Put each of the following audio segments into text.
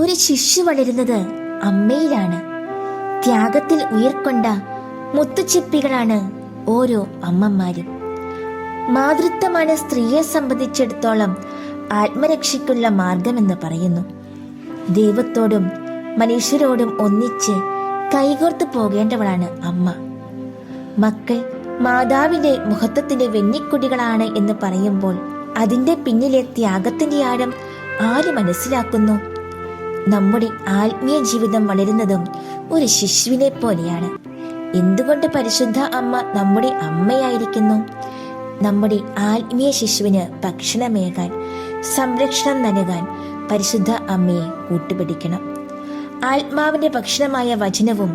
ഒരു ശിശു വളരുന്നത് അമ്മയിലാണ്. ത്യാഗത്തിൽ ഉയർക്കൊണ്ട മുത്തുച്ചിപ്പികളാണ് ഓരോ അമ്മമാരും. മാതൃത്വമാണ് സ്ത്രീയെ സംബന്ധിച്ചിടത്തോളം ആത്മരക്ഷയ്ക്കുള്ള മാർഗമെന്ന് പറയുന്നു. ദൈവത്തോടും മനുഷ്യരോടും ഒന്നിച്ച് കൈകോർത്ത് പോകേണ്ടവളാണ് അമ്മ. മക്കൾ മാതാവിന്റെ മുഖത്തത്തിന്റെ വെന്നിക്കുടികളാണ് എന്ന് പറയുമ്പോൾ അതിന്റെ പിന്നിലെ ത്യാഗത്തിന്റെ ആഴം ആര് മനസ്സിലാക്കുന്നു? നമ്മുടെ ആത്മീയ ജീവിതം വളരുന്നതും ഒരു ശിശുവിനെ പോലെയാണ്. എന്തുകൊണ്ട് പരിശുദ്ധ അമ്മ നമ്മുടെ അമ്മയായിരിക്കുന്നു? നമ്മുടെ ആത്മീയ ശിശുവിന് ഭക്ഷണമേകാൻ സംരക്ഷണം നൽകാൻ പരിശുദ്ധ അമ്മയെ കൂട്ടുപിടിക്കണം. ആത്മാവിന്റെ ഭക്ഷണമായ വചനവും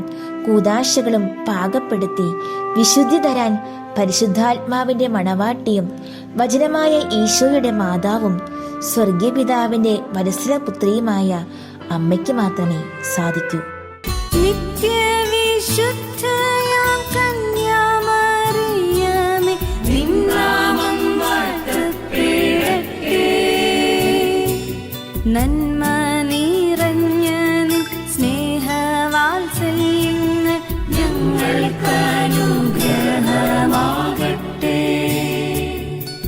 കൂതാശകളും പാകപ്പെടുത്തി വിശുദ്ധി തരാൻ പരിശുദ്ധാത്മാവിന്റെ മണവാട്ടിയും വചനമായ ഈശോയുടെ മാതാവും സ്വർഗീയ പിതാവിന്റെ വത്സലപുത്രിയുമായ അമ്മയ്ക്ക് മാത്രമേ സാധിക്കൂ. നന്മ